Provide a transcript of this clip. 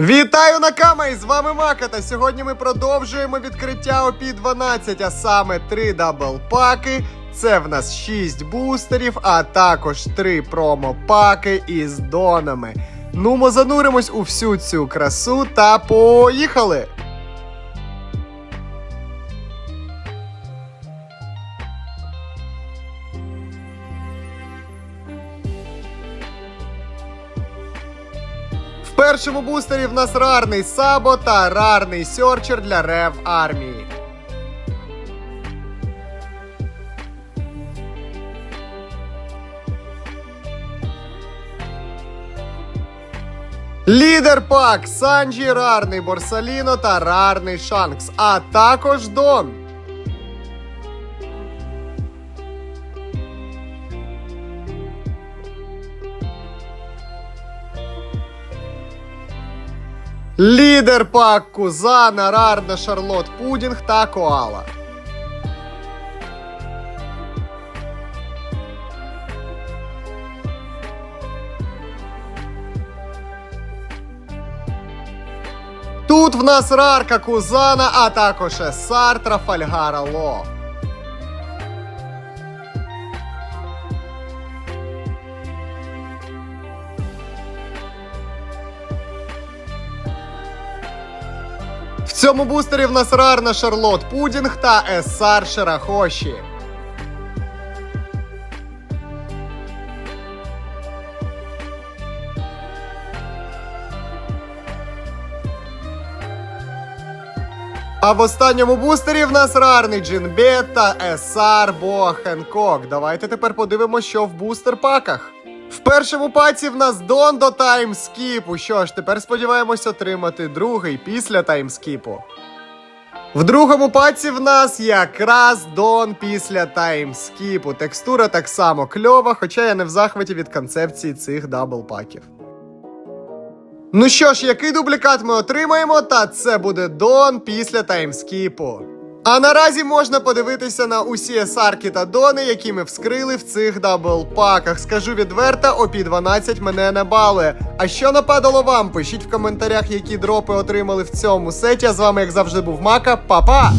Вітаю Накама! І з вами Мака. Та сьогодні ми продовжуємо відкриття опі 12, а саме три даблпаки. Це в нас 6 бустерів, а також 3 промо-паки із донами. Ну, ми зануримось у всю цю красу та поїхали! Першому бустері в нас рарний сабо та рарний сьорчер для рев армії. Лідер пак Санджі, рарний Борсаліно та рарний Шанкс, а також Дон. Лідер пак Кузана, Рарна, Шарлот Пудінг та Коала. Тут в нас Рарка Кузана, а також Есар Трафальгара Ло. В цьому бустері в нас рарна Шарлот Пудінг та Есар Шерахоші. А в останньому бустері в нас рарний Джинбет та Есар Боа Хенкок. Давайте тепер подивимося, що в бустер паках. В першому паці в нас Дон до таймскіпу. Що ж, тепер сподіваємось отримати другий після таймскіпу. В другому паці в нас якраз Дон після таймскіпу. Текстура так само кльова, хоча я не в захваті від концепції цих даблпаків. Ну що ж, який дублікат ми отримаємо? Та це буде Дон після таймскіпу. А наразі можна подивитися на усі есарки та дони, які ми вскрили в цих даблпаках. Скажу відверто, опі 12 мене не бали. А що нападало вам? Пишіть в коментарях, які дропи отримали в цьому сеті. А з вами, як завжди, був Мака. Па-па!